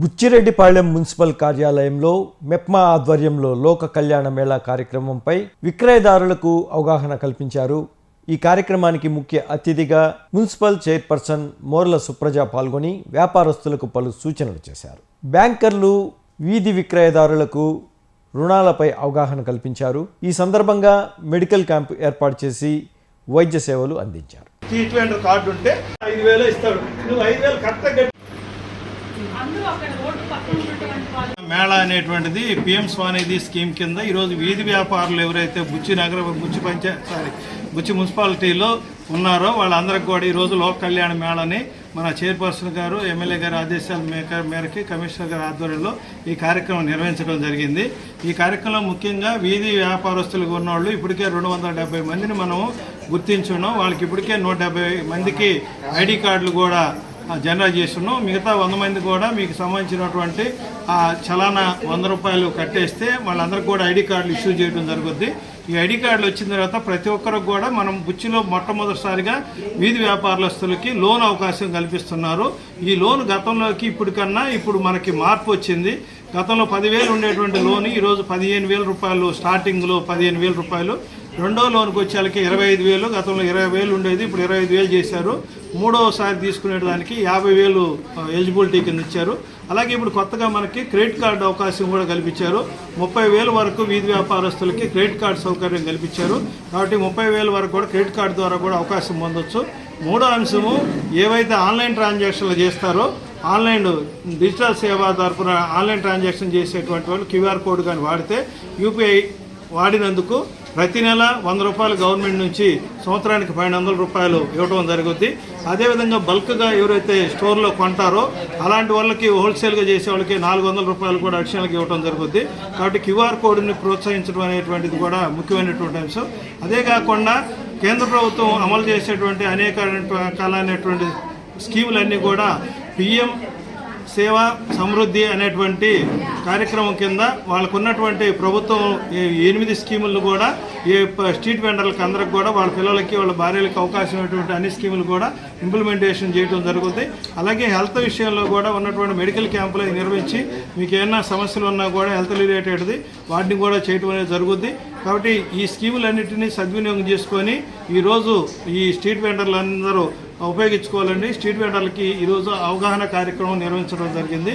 Buchireddypalem municipal కార్యాలయంలో మెప్మా ఆధ్వర్యంలో లోక కళ్యాణ మేళా కార్యక్రమంపై విక్రయదారులకు అవగాహన కల్పించారు. ఈ కార్యక్రమానికి ముఖ్య అతిథిగా మున్సిపల్ చైర్పర్సన్ మోర్ల సుప్రజ పాల్గొని వ్యాపారస్తులకు పలు సూచనలు చేశారు. బ్యాంకర్లు వీధి విక్రయదారులకు రుణాలపై అవగాహన కల్పించారు. ఈ సందర్భంగా మెడికల్ క్యాంపు ఏర్పాటు చేసి వైద్య సేవలు అందించారు. కార్డు ఉంటే ఐదు వేలు ఇస్తాడు. నువ్వు ఐదు వేలు కరెక్ట్గా అందరూ అక్కడ రోడ్డు పక్కన ఉన్నటువంటి వాళ్ళు మేళా అనేటువంటిది పిఎం స్వానిధి స్కీమ్ కింద ఈరోజు వీధి వ్యాపారులు ఎవరైతే బుచ్చి నగర బుచ్చి పంచాయ సారీ బుచ్చి మున్సిపాలిటీలో ఉన్నారో వాళ్ళందరికి కూడా ఈరోజు లోక్ కళ్యాణ మేళని మన చైర్పర్సన్ గారు ఎమ్మెల్యే గారి ఆదేశాల మేక మేరకి కమిషనర్ గారి ఆధ్వర్యంలో ఈ కార్యక్రమం నిర్వహించడం జరిగింది. ఈ కార్యక్రమం ముఖ్యంగా వీధి వ్యాపారస్తులకు ఉన్నవాళ్ళు ఇప్పటికే రెండు వందల డెబ్బై మందిని మనం గుర్తించున్నాం. వాళ్ళకి ఇప్పటికే నూట డెబ్బై మందికి ఐడి కార్డులు కూడా జనరేట్ చేస్తున్నాం. మిగతా వంద మంది కూడా మీకు సంబంధించినటువంటి చలానా వంద రూపాయలు కట్టేస్తే వాళ్ళందరికీ కూడా ఐడి కార్డులు ఇష్యూ చేయడం జరుగుద్ది. ఈ ఐడి కార్డులు వచ్చిన తర్వాత ప్రతి ఒక్కరికి కూడా మనం బుచ్చిలో మొట్టమొదటిసారిగా వీధి వ్యాపారస్తులకి లోన్ అవకాశం కల్పిస్తున్నారు. ఈ లోన్ గతంలోకి ఇప్పుడు కన్నా ఇప్పుడు మనకి మార్పు వచ్చింది. గతంలో పదివేలు ఉండేటువంటి లోన్ ఈరోజు పదిహేను వేల రూపాయలు స్టార్టింగ్లో పదిహేను వేల రూపాయలు. రెండో లోన్కి వచ్చేళ్ళకి ఇరవై ఐదు వేలు గతంలో ఇరవై వేలు ఉండేది ఇప్పుడు ఇరవై ఐదు వేలు చేశారు. మూడోసారి తీసుకునే దానికి యాభై వేలు ఎలిజిబిలిటీ కింద ఇచ్చారు. అలాగే ఇప్పుడు కొత్తగా మనకి క్రెడిట్ కార్డు అవకాశం కూడా కల్పించారు. ముప్పై వేల వరకు వీధి వ్యాపారస్తులకి క్రెడిట్ కార్డు సౌకర్యం కల్పించారు. కాబట్టి ముప్పై వేల వరకు కూడా క్రెడిట్ కార్డు ద్వారా కూడా అవకాశం పొందొచ్చు. మూడో అంశము ఏవైతే ఆన్లైన్ ట్రాన్సాక్షన్లు చేస్తారో ఆన్లైన్ డిజిటల్ సేవ తరపున ఆన్లైన్ ట్రాన్సాక్షన్ చేసేటువంటి వాళ్ళు క్యూఆర్ కోడ్ కానీ వాడితే యూపీఐ వాడినందుకు ప్రతి నెల వంద రూపాయలు గవర్నమెంట్ నుంచి సంవత్సరానికి పన్నెండు వందల రూపాయలు ఇవ్వడం జరుగుద్ది. అదేవిధంగా బల్క్గా ఎవరైతే స్టోర్లో కొంటారో అలాంటి వాళ్ళకి హోల్సేల్గా చేసే వాళ్ళకి నాలుగు వందల రూపాయలు కూడా అడిషనల్గా ఇవ్వడం జరుగుద్ది. కాబట్టి క్యూఆర్ కోడ్ని ప్రోత్సహించడం అనేటువంటిది కూడా ముఖ్యమైనటువంటి అంశం. అదే కాకుండా కేంద్ర ప్రభుత్వం అమలు చేసేటువంటి అనేక రకాలైనటువంటి స్కీములన్నీ కూడా పిఎం సేవ సమృద్ధి అనేటువంటి కార్యక్రమం కింద వాళ్ళకు ఉన్నటువంటి ప్రభుత్వం ఎనిమిది స్కీములు కూడా ఈ స్ట్రీట్ వెండర్లకు అందరికి కూడా వాళ్ళ పిల్లలకి వాళ్ళ భార్యలకు అవకాశం ఉన్నటువంటి అన్ని స్కీములు కూడా ఇంప్లిమెంటేషన్ చేయడం జరుగుతుంది అలాగే హెల్త్ విషయంలో కూడా ఉన్నటువంటి మెడికల్ క్యాంపులు నిర్వహించి మీకు ఏమైనా సమస్యలు ఉన్నా కూడా హెల్త్ రిలేటెడ్ది వాటిని కూడా చేయటం అనేది జరుగుద్ది. కాబట్టి ఈ స్కీములన్నింటినీ సద్వినియోగం చేసుకొని ఈరోజు ఈ స్ట్రీట్ వెండర్లు అందరూ ఉపయోగించుకోవాలండి స్ట్రీట్ వెండర్లకి ఈరోజు అవగాహన కార్యక్రమం నిర్వహించడం జరిగింది.